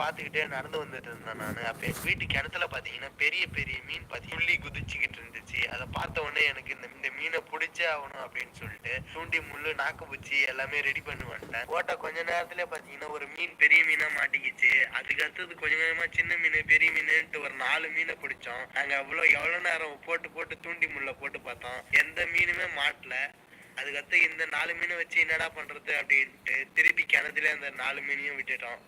பார்த்துக்கிட்டே நடந்து வந்துட்டு இருந்தேன் நான். அப்போ எங்கள் வீட்டு கிணத்துல பார்த்தீங்கன்னா பெரிய பெரிய மீன் பார்த்து துள்ளி குதிச்சுக்கிட்டு இருந்துச்சு. அதை பார்த்த உடனே எனக்கு இந்த இந்த மீனை பிடிச்சே ஆகணும் அப்படின்னு சொல்லிட்டு தூண்டி முள்ளு நாக்கு பூச்சி எல்லாமே ரெடி பண்ணி வந்துட்டேன். போட்ட கொஞ்ச நேரத்துல பார்த்தீங்கன்னா ஒரு மீன் பெரிய மீனாக மாட்டிக்கிச்சு. அதுக்கு அடுத்தது கொஞ்சம் கொஞ்சமாக சின்ன மீன் பெரிய மீனுன்ட்டு ஒரு நாலு மீனை பிடிச்சோம். நாங்கள் அவ்வளோ எவ்வளோ நேரம் போட்டு போட்டு தூண்டி முள்ள போட்டு பார்த்தோம். எந்த மீனுமே மாட்டல. அதுக்கடுத்து இந்த நாலு மீனை வச்சு என்னடா பண்ணுறது அப்படின்ட்டு திருப்பி கிணத்துல அந்த நாலு மீனையும் விட்டுட்டோம்.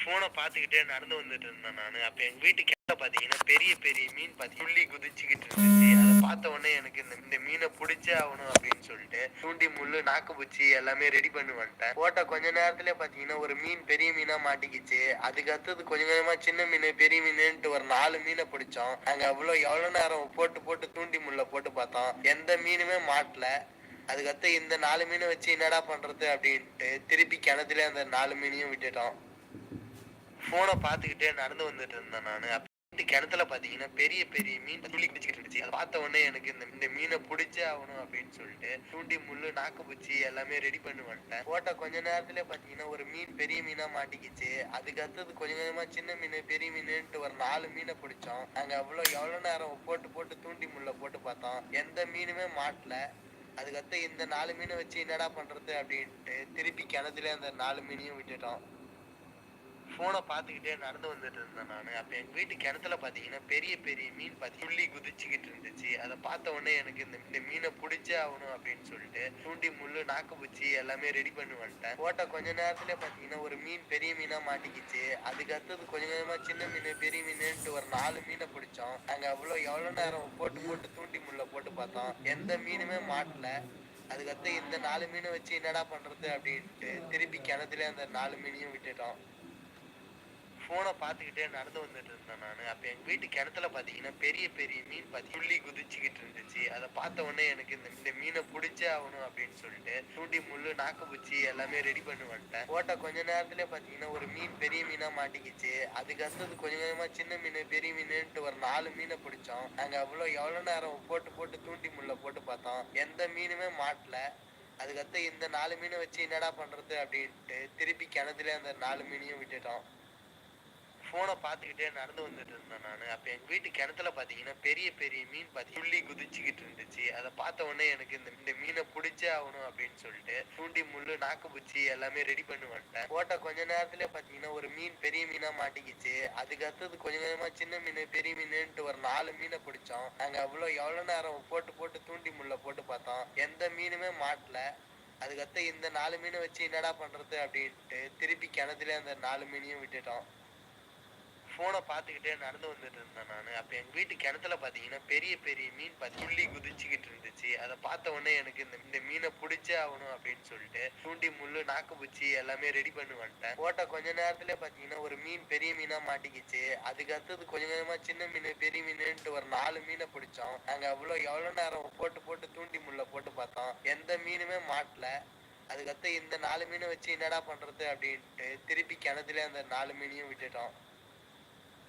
ஃபோனை பார்த்துக்கிட்டே நடந்து வந்துட்டு இருந்தேன் நான். அப்போ எங்கள் வீட்டு கிட்ட பார்த்தீங்கன்னா பெரிய பெரிய மீன் பார்த்து துள்ளி குதிச்சுக்கிட்டு இருந்துச்சு. அதை பார்த்த உடனே எனக்கு இந்த இந்த மீனை பிடிச்சே ஆகணும் அப்படின்னு சொல்லிட்டு தூண்டி முள்ளு நாக்கு பூச்சி எல்லாமே ரெடி பண்ணி வந்துட்டேன். போட்ட கொஞ்ச நேரத்துல பார்த்தீங்கன்னா ஒரு மீன் பெரிய மீனாக மாட்டிக்கிச்சு. அதுக்கு அடுத்தது கொஞ்சம் கொஞ்சமாக சின்ன மீன் பெரிய மீனுன்ட்டு ஒரு நாலு மீனை பிடிச்சோம். நாங்கள் அவ்வளோ எவ்வளோ நேரம் போட்டு போட்டு தூண்டி முள்ள போட்டு பார்த்தோம். எந்த மீனுமே மாட்டல. அதுக்கடுத்து இந்த நாலு மீனை வச்சு என்னடா பண்றது அப்படின்ட்டு திருப்பி கிணத்துல அந்த நாலு மீனையும் விட்டுட்டோம். ஃபோனை பார்த்துக்கிட்டே நடந்து வந்துட்டு இருந்தேன் நான். அப்படி கிணத்துல பார்த்தீங்கன்னா பெரிய பெரிய மீன் துள்ளி குடிச்சிக்கிட்டு இருந்துச்சு அதை பார்த்த உடனே எனக்கு இந்த இந்த மீனை பிடிச்சே ஆகணும் அப்படின்னு சொல்லிட்டு தூண்டி முள்ளு நாக்கு பூச்சி எல்லாமே ரெடி பண்ணி வந்துட்டேன். போட்ட கொஞ்ச நேரத்துல பார்த்தீங்கன்னா ஒரு மீன் பெரிய மீனா மாட்டிக்கிச்சு. அதுக்கு அடுத்தது கொஞ்சம் கொஞ்சமா சின்ன மீன் பெரிய மீனுன்ட்டு ஒரு நாலு மீனை பிடிச்சோம். நாங்கள் அவ்வளோ எவ்வளோ நேரம் போட்டு போட்டு தூண்டி முள்ள போட்டு பார்த்தோம். எந்த மீனுமே மாட்டல. அதுக்கடுத்து இந்த நாலு மீனை வச்சு என்னடா பண்றது அப்படின்ட்டு திருப்பி கிணத்துல அந்த நாலு மீனையும் விட்டுட்டோம். ஃபோனை பார்த்துக்கிட்டே நடந்து வந்துட்டு இருந்தேன் நான். அப்போ எங்கள் வீட்டு கிணத்துல பார்த்தீங்கன்னா பெரிய பெரிய மீன் பார்த்து துள்ளி குதிச்சுக்கிட்டு இருந்துச்சு. அதை பார்த்த உடனே எனக்கு இந்த இந்த மீனை பிடிச்சே ஆகணும் அப்படின்னு சொல்லிட்டு தூண்டி முள்ளு நாக்கு பூச்சி எல்லாமே ரெடி பண்ணி வந்துட்டேன். போட்ட கொஞ்ச நேரத்துல பார்த்தீங்கன்னா ஒரு மீன் பெரிய மீனாக மாட்டிக்கிச்சு. அதுக்கு அடுத்தது கொஞ்சம் கொஞ்சமாக சின்ன மீன் பெரிய மீனுன்ட்டு ஒரு நாலு மீனை பிடிச்சோம். நாங்கள் அவ்வளோ எவ்வளோ நேரம் போட்டு போட்டு தூண்டி முள்ள போட்டு பார்த்தோம். எந்த மீனுமே மாட்டல. அதுக்கடுத்து இந்த நாலு மீனை வச்சு என்னடா பண்ணுறது அப்படின்ட்டு திருப்பி கிணத்துல அந்த நாலு மீனையும் விட்டுட்டோம். ஃபோனை பார்த்துக்கிட்டே நடந்து வந்துட்டு இருந்தேன் நான். அப்போ எங்கள் வீட்டு கிணத்துல பார்த்தீங்கன்னா பெரிய பெரிய மீன் பார்த்து துள்ளி குதிச்சுக்கிட்டு இருந்துச்சு. அதை பார்த்த உடனே எனக்கு இந்த இந்த மீனை பிடிச்சே ஆகணும் அப்படின்னு சொல்லிட்டு தூண்டி முள்ளு நாக்கு பூச்சி எல்லாமே ரெடி பண்ணி வந்துட்டேன். ஓட்ட கொஞ்ச நேரத்துல பார்த்தீங்கன்னா ஒரு மீன் பெரிய மீனாக மாட்டிக்கிச்சு. அதுக்கு அடுத்தது கொஞ்சம் கொஞ்சமாக சின்ன மீன் பெரிய மீனுன்ட்டு ஒரு நாலு மீனை பிடிச்சோம். நாங்கள் அவ்வளோ எவ்வளோ நேரம் போட்டு போட்டு தூண்டி முள்ள போட்டு பார்த்தோம். எந்த மீனுமே மாட்டல. அதுக்கடுத்து இந்த நாலு மீனை வச்சு என்னடா பண்ணுறது அப்படின்ட்டு திருப்பி கிணத்துல அந்த நாலு மீனையும் விட்டுட்டோம். ஃபோனை பார்த்துக்கிட்டே நடந்து வந்துட்டு இருந்தேன் நான். அப்போ எங்கள் வீட்டு கிணத்துல பார்த்தீங்கன்னா பெரிய பெரிய மீன் பார்த்து துள்ளி குதிச்சுக்கிட்டு இருந்துச்சு. அதை பார்த்த உடனே எனக்கு இந்த இந்த மீனை பிடிச்சே ஆகணும் அப்படின்னு சொல்லிட்டு தூண்டி முள்ளு நாக்கு பூச்சி எல்லாமே ரெடி பண்ணி வந்துட்டேன். போட்ட கொஞ்ச நேரத்துல பார்த்தீங்கன்னா ஒரு மீன் பெரிய மீனாக மாட்டிக்கிச்சு. அதுக்கு அடுத்தது கொஞ்சம் கொஞ்சமாக சின்ன மீன் பெரிய மீனுன்ட்டு ஒரு நாலு மீனை பிடிச்சோம். நாங்கள் அவ்வளோ எவ்வளோ நேரம் போட்டு போட்டு தூண்டி முள்ள போட்டு பார்த்தோம். எந்த மீனுமே மாட்டல. அதுக்கடுத்து இந்த நாலு மீனை வச்சு என்னடா பண்ணுறது அப்படின்ட்டு திருப்பி கிணத்துல அந்த நாலு மீனையும் விட்டுட்டோம். ஃபோனை பார்த்துக்கிட்டே நடந்து வந்துட்டு இருந்தேன் நான். அப்போ எங்கள் வீட்டு கிணத்துல பார்த்தீங்கன்னா பெரிய பெரிய மீன் பார்த்து துள்ளி குதிச்சுக்கிட்டு இருந்துச்சு. அதை பார்த்த உடனே எனக்கு இந்த இந்த மீனை பிடிச்சே ஆகணும் அப்படின்னு சொல்லிட்டு தூண்டி முள்ளு நாக்கு பூச்சி எல்லாமே ரெடி பண்ணி வந்துட்டேன். போட்ட கொஞ்ச நேரத்துல பார்த்தீங்கன்னா ஒரு மீன் பெரிய மீனாக மாட்டிக்கிச்சு. அதுக்கு அடுத்தது கொஞ்சம் கொஞ்சமா சின்ன மீன் பெரிய மீனுன்ட்டு ஒரு நாலு மீனை பிடிச்சோம். நாங்கள் அவ்வளோ எவ்வளோ நேரம் போட்டு போட்டு தூண்டி முள்ள போட்டு பார்த்தோம். எந்த மீனுமே மாட்டல. அதுக்கடுத்து இந்த நாலு மீனை வச்சு என்னடா பண்ணுறது அப்படின்ட்டு திருப்பி கிணத்துல அந்த நாலு மீனையும் விட்டுட்டோம்.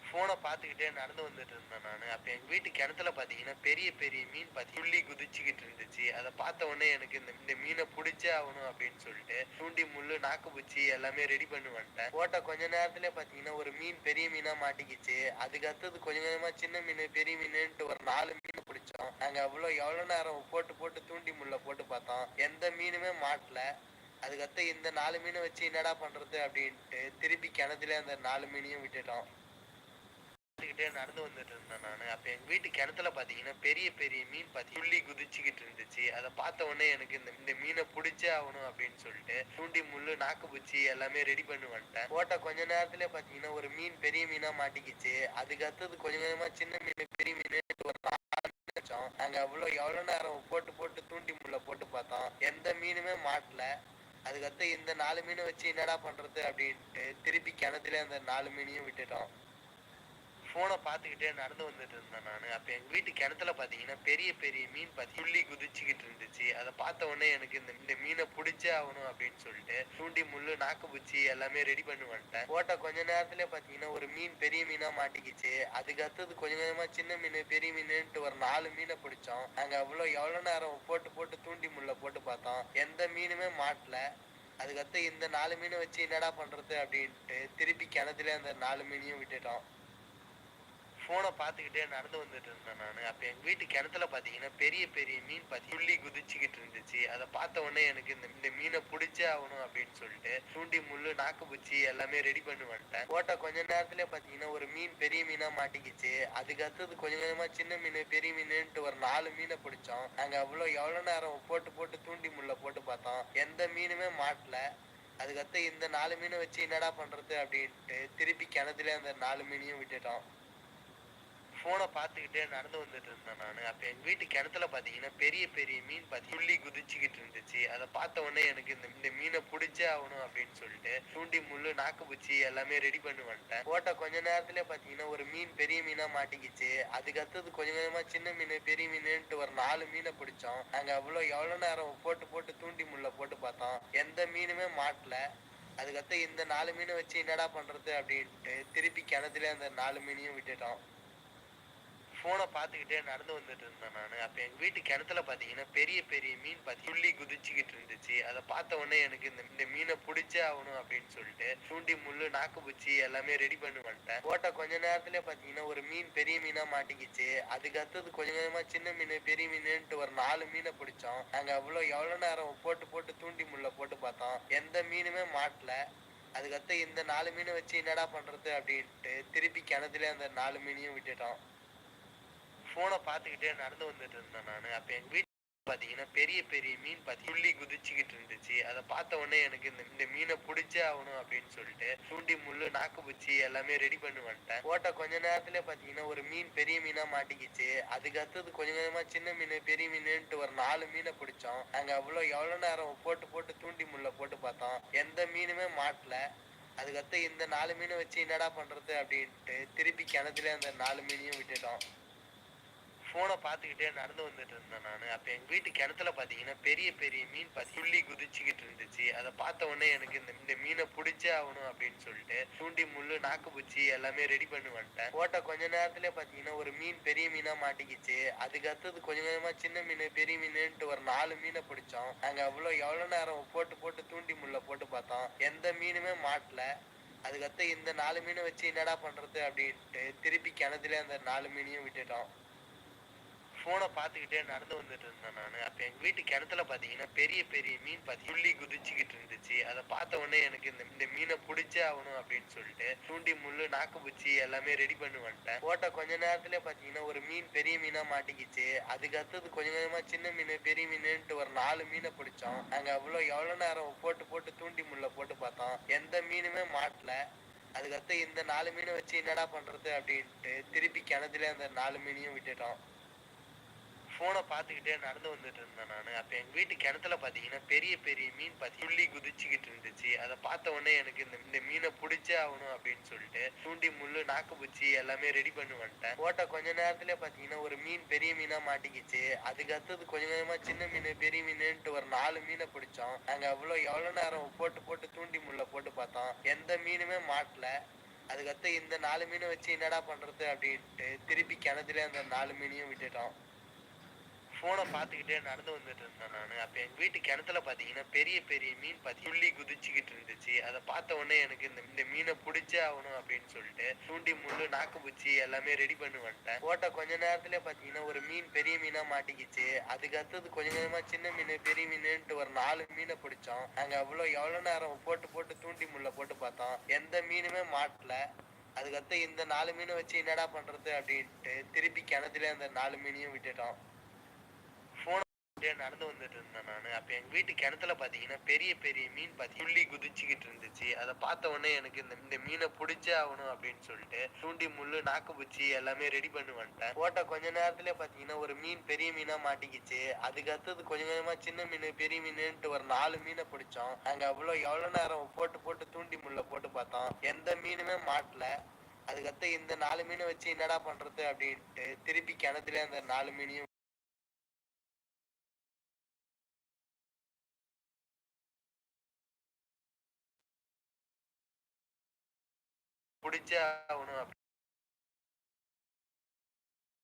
ஃபோனை பார்த்துக்கிட்டே நடந்து வந்துட்டு இருந்தேன் நான். அப்போ எங்கள் வீட்டு கிணத்துல பார்த்தீங்கன்னா பெரிய பெரிய மீன் பார்த்து துள்ளி குதிச்சுக்கிட்டு இருந்துச்சு. அதை பார்த்த உடனே எனக்கு இந்த இந்த மீனை பிடிச்சே ஆகணும் அப்படின்னு சொல்லிட்டு தூண்டி முள்ளு நாக்கு பூச்சி எல்லாமே ரெடி பண்ணி வந்துட்டேன். போட்ட கொஞ்ச நேரத்துல பார்த்தீங்கன்னா ஒரு மீன் பெரிய மீனாக மாட்டிக்கிச்சு. அதுக்கு அடுத்தது கொஞ்சம் கொஞ்சமாக சின்ன மீன் பெரிய மீனுன்ட்டு ஒரு நாலு மீனை பிடிச்சோம். நாங்கள் அவ்வளோ எவ்வளோ நேரம் போட்டு போட்டு தூண்டி முள்ளை போட்டு பார்த்தோம். எந்த மீனுமே மாட்டல. அதுக்கடுத்து இந்த நாலு மீனை வச்சு என்னடா பண்றது அப்படின்ட்டு திருப்பி கிணத்துல அந்த நாலு மீனையும் விட்டுட்டோம். அப்படியே நடந்து வந்துட்டு இருந்தேன் நான். அப்போ எங்கள் வீட்டு கிணத்துல பார்த்தீங்கன்னா பெரிய பெரிய மீன் பார்த்து துள்ளி குதிச்சுக்கிட்டு இருந்துச்சு. அதை பார்த்த உடனே எனக்கு இந்த இந்த மீனை பிடிச்சே ஆகணும் அப்படின்னு சொல்லிட்டு தூண்டி முள்ளு நாக்கு பூச்சி எல்லாமே ரெடி பண்ணி வந்துட்டேன். போட்ட கொஞ்ச நேரத்துல பார்த்தீங்கன்னா ஒரு மீன் பெரிய மீனாக மாட்டிக்கிச்சு. அதுக்கு அடுத்தது கொஞ்சம் கொஞ்சமா சின்ன மீன் பெரிய மீன் ஒரு வச்சோம். நாங்கள் அவ்வளோ எவ்வளோ நேரம் போட்டு போட்டு தூண்டி முள்ள போட்டு பார்த்தோம். எந்த மீனுமே மாட்டல. அதுக்கடுத்து இந்த நாலு மீனை வச்சு என்னடா பண்றது அப்படின்ட்டு திருப்பி கிணத்துல அந்த நாலு மீனையும் விட்டுட்டோம். ஃபோனை பார்த்துக்கிட்டே நடந்து வந்துட்டு இருந்தேன் நான். அப்போ எங்கள் வீட்டு கிணத்துல பார்த்தீங்கன்னா பெரிய பெரிய மீன் பார்த்து துள்ளி குதிச்சுக்கிட்டு இருந்துச்சு. அதை பார்த்த உடனே எனக்கு இந்த இந்த மீனை பிடிச்சே ஆகணும் அப்படின்னு சொல்லிட்டு தூண்டி முள்ளு நாக்கு பூச்சி எல்லாமே ரெடி பண்ணி வந்துட்டேன். போட்ட கொஞ்ச நேரத்துல பார்த்தீங்கன்னா ஒரு மீன் பெரிய மீனாக மாட்டிக்கிச்சு. அதுக்கு அடுத்தது கொஞ்சம் கொஞ்சமாக சின்ன மீன் பெரிய மீனுன்ட்டு ஒரு நாலு மீனை பிடிச்சோம். நாங்கள் அவ்வளோ எவ்வளோ நேரம் போட்டு போட்டு தூண்டி முள்ள போட்டு பார்த்தோம். எந்த மீனுமே மாட்டல. அதுக்கடுத்து இந்த நாலு மீனை வச்சு என்னடா பண்ணுறது அப்படின்ட்டு திருப்பி கிணத்துல அந்த நாலு மீனையும் விட்டுட்டோம். ஃபோனை பார்த்துக்கிட்டே நடந்து வந்துட்டு இருந்தேன் நான். அப்போ எங்கள் வீட்டு கிணத்துல பார்த்தீங்கன்னா பெரிய பெரிய மீன் பார்த்து துள்ளி குதிச்சுக்கிட்டு இருந்துச்சு. அதை பார்த்த உடனே எனக்கு இந்த இந்த மீனை பிடிச்சே ஆகணும் அப்படின்னு சொல்லிட்டு தூண்டி முள்ளு நாக்கு பூச்சி எல்லாமே ரெடி பண்ணி வந்துட்டேன். போட்ட கொஞ்ச நேரத்துல பார்த்தீங்கன்னா ஒரு மீன் பெரிய மீனாக மாட்டிக்கிச்சு. அதுக்கு அடுத்தது கொஞ்சம் கொஞ்சமாக சின்ன மீன் பெரிய மீனுன்ட்டு ஒரு நாலு மீனை பிடிச்சோம். நாங்கள் அவ்வளோ எவ்வளோ நேரம் போட்டு போட்டு தூண்டி முள்ள போட்டு பார்த்தோம். எந்த மீனுமே மாட்டல. அதுக்கடுத்து இந்த நாலு மீனை வச்சு என்னடா பண்ணுறது அப்படின்ட்டு திருப்பி கிணத்துல அந்த நாலு மீனையும் விட்டுட்டோம். ஃபோனை பார்த்துக்கிட்டே நடந்து வந்துட்டு இருந்தேன் நான். அப்போ எங்கள் வீட்டு கிணத்துல பார்த்தீங்கன்னா பெரிய பெரிய மீன் பார்த்து துள்ளி குதிச்சுக்கிட்டு இருந்துச்சு. அதை பார்த்த உடனே எனக்கு இந்த இந்த மீனை பிடிச்சே ஆகணும் அப்படின்னு சொல்லிட்டு தூண்டி முள்ளு நாக்கு பூச்சி எல்லாமே ரெடி பண்ணி வந்துட்டேன். போட்ட கொஞ்ச நேரத்துல பார்த்தீங்கன்னா ஒரு மீன் பெரிய மீனாக மாட்டிக்கிச்சு. அதுக்கு அடுத்தது கொஞ்சம் கொஞ்சமாக சின்ன மீன் பெரிய மீனுன்ட்டு ஒரு நாலு மீனை பிடிச்சோம். நாங்கள் அவ்வளோ எவ்வளோ நேரம் போட்டு போட்டு தூண்டி முள்ள போட்டு பார்த்தோம். எந்த மீனுமே மாட்டல. அதுக்கடுத்து இந்த நாலு மீனை வச்சு என்னடா பண்ணுறது அப்படின்ட்டு திருப்பி கிணத்துல அந்த நாலு மீனையும் விட்டுட்டோம். ஃபோனை பார்த்துக்கிட்டே நடந்து வந்துட்டு இருந்தேன் நான். அப்போ எங்கள் வீட்டு கிணத்துல பார்த்தீங்கன்னா பெரிய பெரிய மீன் பார்த்து துள்ளி குதிச்சுக்கிட்டு இருந்துச்சு. அதை பார்த்த உடனே எனக்கு இந்த இந்த மீனை பிடிச்சே ஆகணும் அப்படின்னு சொல்லிட்டு தூண்டி முள்ளு நாக்கு பூச்சி எல்லாமே ரெடி பண்ணி வந்துட்டேன். போட்ட கொஞ்ச நேரத்துல பார்த்தீங்கன்னா ஒரு மீன் பெரிய மீனாக மாட்டிக்கிச்சு. அதுக்கு அடுத்தது கொஞ்சம் கொஞ்சமாக சின்ன மீன் பெரிய மீனுன்ட்டு ஒரு நாலு மீனை பிடிச்சோம். நாங்கள் அவ்வளோ எவ்வளோ நேரம் போட்டு போட்டு தூண்டி முள்ள போட்டு பார்த்தோம். எந்த மீனுமே மாட்டல. அதுக்கடுத்து இந்த நாலு மீனை வச்சு என்னடா பண்ணுறது அப்படின்ட்டு திருப்பி கிணத்துல அந்த நாலு மீனையும் விட்டுட்டோம். ஃபோனை பார்த்துக்கிட்டே நடந்து வந்துட்டு இருந்தேன் நான். அப்போ எங்கள் வீட்டு பார்த்தீங்கன்னா பெரிய பெரிய மீன் பார்த்து துள்ளி குதிச்சுக்கிட்டு இருந்துச்சு. அதை பார்த்த உடனே எனக்கு இந்த இந்த மீனை பிடிச்சே ஆகணும் அப்படின்னு சொல்லிட்டு தூண்டி முள்ளு நாக்கு பூச்சி எல்லாமே ரெடி பண்ணி வந்துட்டேன். போட்ட கொஞ்ச நேரத்துல பார்த்தீங்கன்னா ஒரு மீன் பெரிய மீனாக மாட்டிக்கிச்சு. அதுக்கு அடுத்தது கொஞ்சம் கொஞ்சமாக சின்ன மீன் பெரிய மீனுன்ட்டு ஒரு நாலு மீனை பிடிச்சோம். நாங்கள் அவ்வளோ எவ்வளோ நேரம் போட்டு போட்டு தூண்டி முள்ள போட்டு பார்த்தோம். எந்த மீனுமே மாட்டல. அதுக்கடுத்து இந்த நாலு மீனை வச்சு என்னடா பண்றது அப்படின்ட்டு திருப்பி கிணத்துல அந்த நாலு மீனையும் விட்டுட்டோம். ஃபோனை பார்த்துக்கிட்டே நடந்து வந்துட்டு இருந்தேன் நான். அப்போ எங்கள் வீட்டு கிணத்துல பார்த்தீங்கன்னா பெரிய பெரிய மீன் பார்த்து துள்ளி குதிச்சுக்கிட்டு இருந்துச்சு. அதை பார்த்த உடனே எனக்கு இந்த இந்த மீனை பிடிச்சே ஆகணும் அப்படின்னு சொல்லிட்டு தூண்டி முள்ளு நாக்கு பூச்சி எல்லாமே ரெடி பண்ணி வந்துட்டேன். போட்ட கொஞ்ச நேரத்துல பார்த்தீங்கன்னா ஒரு மீன் பெரிய மீனாக மாட்டிக்கிச்சு. அதுக்கு அடுத்தது கொஞ்சம் கொஞ்சமாக சின்ன மீன் பெரிய மீனுன்ட்டு ஒரு நாலு மீனை பிடிச்சோம். நாங்கள் அவ்வளோ எவ்வளோ நேரம் போட்டு போட்டு தூண்டி முள்ள போட்டு பார்த்தோம். எந்த மீனுமே மாட்டல. அதுக்கடுத்து இந்த நாலு மீனை வச்சு என்னடா பண்ணுறது அப்படின்ட்டு திருப்பி கிணத்துல அந்த நாலு மீனையும் விட்டுட்டோம். ஃபோனை பார்த்துக்கிட்டே நடந்து வந்துட்டு இருந்தேன் நான். அப்போ எங்கள் வீட்டு கிணத்துல பார்த்தீங்கன்னா பெரிய பெரிய மீன் பார்த்து துள்ளி குதிச்சுக்கிட்டு இருந்துச்சு. அதை பார்த்த உடனே எனக்கு இந்த இந்த மீனை பிடிச்சே ஆகணும் அப்படின்னு சொல்லிட்டு தூண்டி முள்ளு நாக்கு பூச்சி எல்லாமே ரெடி பண்ணி வந்துட்டேன். போட்ட கொஞ்ச நேரத்துல பார்த்தீங்கன்னா ஒரு மீன் பெரிய மீனாக மாட்டிக்கிச்சு. அதுக்கு அடுத்தது கொஞ்சம் கொஞ்சமாக சின்ன மீன் பெரிய மீனுன்ட்டு ஒரு நாலு மீனை பிடிச்சோம். நாங்கள் அவ்வளோ எவ்வளோ நேரம் போட்டு போட்டு தூண்டி முள்ள போட்டு பார்த்தோம். எந்த மீனுமே மாட்டல. அதுக்கடுத்து இந்த நாலு மீனை வச்சு என்னடா பண்றது அப்படின்ட்டு திருப்பி கிணத்துல அந்த நாலு மீனையும் விட்டுட்டோம். ஃபோனை பார்த்துக்கிட்டே நடந்து வந்துட்டு இருந்தேன் நான். அப்போ எங்கள் வீட்டு கிணத்துல பார்த்தீங்கன்னா பெரிய பெரிய மீன் பார்த்து துள்ளி குதிச்சுக்கிட்டு இருந்துச்சு. அதை பார்த்த உடனே எனக்கு இந்த இந்த மீனை பிடிச்சே ஆகணும் அப்படின்னு சொல்லிட்டு தூண்டி முள்ளு நாக்கு பூச்சி எல்லாமே ரெடி பண்ணி வந்துட்டேன். போட்ட கொஞ்ச நேரத்துல பார்த்தீங்கன்னா ஒரு மீன் பெரிய மீனாக மாட்டிக்கிச்சு. அதுக்கு அடுத்தது கொஞ்சம் கொஞ்சமாக சின்ன மீன் பெரிய மீனுன்ட்டு ஒரு நாலு மீனை பிடிச்சோம். நாங்கள் அவ்வளோ எவ்வளோ நேரம் போட்டு போட்டு தூண்டி முள்ள போட்டு பார்த்தோம். எந்த மீனுமே மாட்டல. அதுக்கடுத்து இந்த நாலு மீனை வச்சு என்னடா பண்ணுறது அப்படின்ட்டு திருப்பி கிணத்துல அந்த நாலு மீனையும் விட்டுட்டோம். ஃபோனை பார்த்துக்கிட்டே நடந்து வந்துட்டு இருந்தேன் நான். அப்போ எங்கள் வீட்டு கிணத்துல பார்த்தீங்கன்னா பெரிய பெரிய மீன் பார்த்து துள்ளி குதிச்சுக்கிட்டு இருந்துச்சு. அதை பார்த்த உடனே எனக்கு இந்த இந்த மீனை பிடிச்சே ஆகணும் அப்படின்னு சொல்லிட்டு தூண்டி முள்ளு நாக்கு பூச்சி எல்லாமே ரெடி பண்ணி வந்துட்டேன். போட்ட கொஞ்ச நேரத்துல பார்த்தீங்கன்னா ஒரு மீன் பெரிய மீனாக மாட்டிக்கிச்சு. அதுக்கு அடுத்தது கொஞ்சம் கொஞ்சமாக சின்ன மீன் பெரிய மீனுன்ட்டு ஒரு நாலு மீனை பிடிச்சோம். நாங்கள் அவ்வளோ எவ்வளோ நேரம் போட்டு போட்டு தூண்டி முள்ள போட்டு பார்த்தோம். எந்த மீனுமே மாட்டல. அதுக்கடுத்து இந்த நாலு மீனை வச்சு என்னடா பண்றது அப்படின்ட்டு திருப்பி கிணத்துல அந்த நாலு மீனையும் விட்டுட்டோம். அப்படியே நடந்து வந்துட்டு இருந்தேன் நான். அப்போ எங்கள் வீட்டு கிணத்துல பார்த்தீங்கன்னா பெரிய பெரிய மீன் பார்த்து துள்ளி குதிச்சுக்கிட்டு இருந்துச்சு. அதை பார்த்த உடனே எனக்கு இந்த இந்த மீனை பிடிச்சே ஆகணும் அப்படின்னு சொல்லிட்டு தூண்டி முள்ளு நாக்கு பூச்சி எல்லாமே ரெடி பண்ணி வந்துட்டேன். போட்ட கொஞ்ச நேரத்துல பார்த்தீங்கன்னா ஒரு மீன் பெரிய மீனாக மாட்டிக்கிச்சு. அதுக்கு அடுத்தது கொஞ்சம் கொஞ்சமாக சின்ன மீன் பெரிய மீனுன்ட்டு ஒரு நாலு மீனை பிடிச்சோம். நாங்கள் அவ்வளோ எவ்வளோ நேரம் போட்டு போட்டு தூண்டி முள்ள போட்டு பார்த்தோம். எந்த மீனுமே மாட்டல. அதுக்கடுத்து இந்த நாலு மீனை வச்சு என்னடா பண்றது அப்படின்ட்டு திருப்பி கிணத்துல அந்த நாலு மீனையும் பிடிச்சே ஆகணும்